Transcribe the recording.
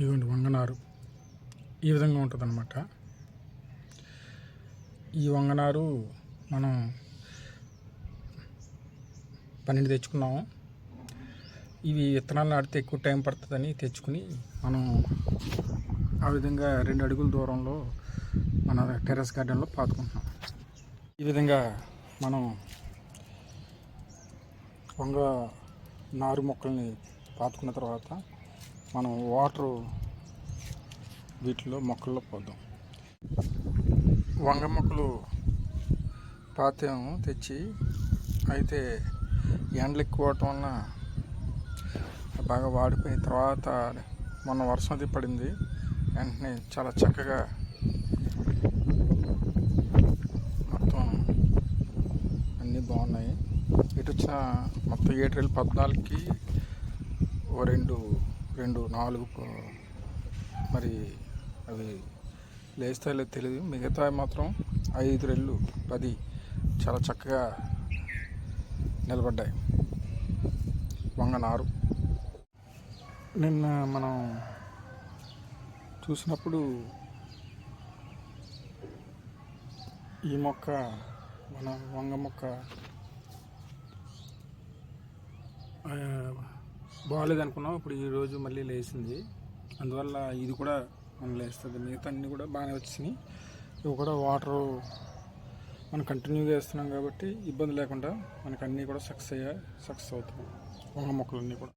ఇదిగోండి వంగనారు. ఈ విధంగా ఉంటుంది అనమాట ఈ వంగనారు మనం పన్నెండు తెచ్చుకున్నాము. ఇవి విత్తనాలు నాటితే ఎక్కువ టైం పడుతుందని తెచ్చుకుని మనం ఆ విధంగా రెండు అడుగుల దూరంలో మన టెర్రస్ గార్డెన్లో పాతుకుంటున్నాం. ఈ విధంగా మనం వంగ నారు మొక్కల్ని పాతుకున్న తర్వాత మనం వాటర్ వీటిలో మొక్కల్లో పోద్దాం. వంగ మొక్కలు పాతాము తెచ్చి అయితే ఎండలు ఎక్కువ అవటం వలన బాగా వాడిపోయిన తర్వాత మొన్న వర్షం అది పడింది. వెంటనే చాలా చక్కగా మొత్తం అన్నీ బాగున్నాయి. ఇటు వచ్చిన మొత్తం ఏడు వేల పద్నాలుగుకి ఓ రెండు రెండు నాలుగు మరి అవి లేస్తాయో తెలియదు మిగతా మాత్రం ఐదు రెళ్ళు పది చాలా చక్కగా నిలబడ్డాయి. వంగనారు. నిన్న మనం చూసినప్పుడు ఈ మొక్క మన వంగ మొక్క బాగాలేదు అనుకున్నాం ఇప్పుడు ఈరోజు మళ్ళీ లేచింది. అందువల్ల ఇది కూడా మనం లేస్తుంది. మిగతా అన్నీ కూడా బాగానే వచ్చినాయి. ఇవి కూడా వాటర్ మనం కంటిన్యూగా వేస్తున్నాం కాబట్టి ఇబ్బంది లేకుండా మనకు అన్నీ కూడా సక్సెస్ అయ్యా సక్సెస్ అవుతాయి వంగ మొక్కలన్నీ కూడా.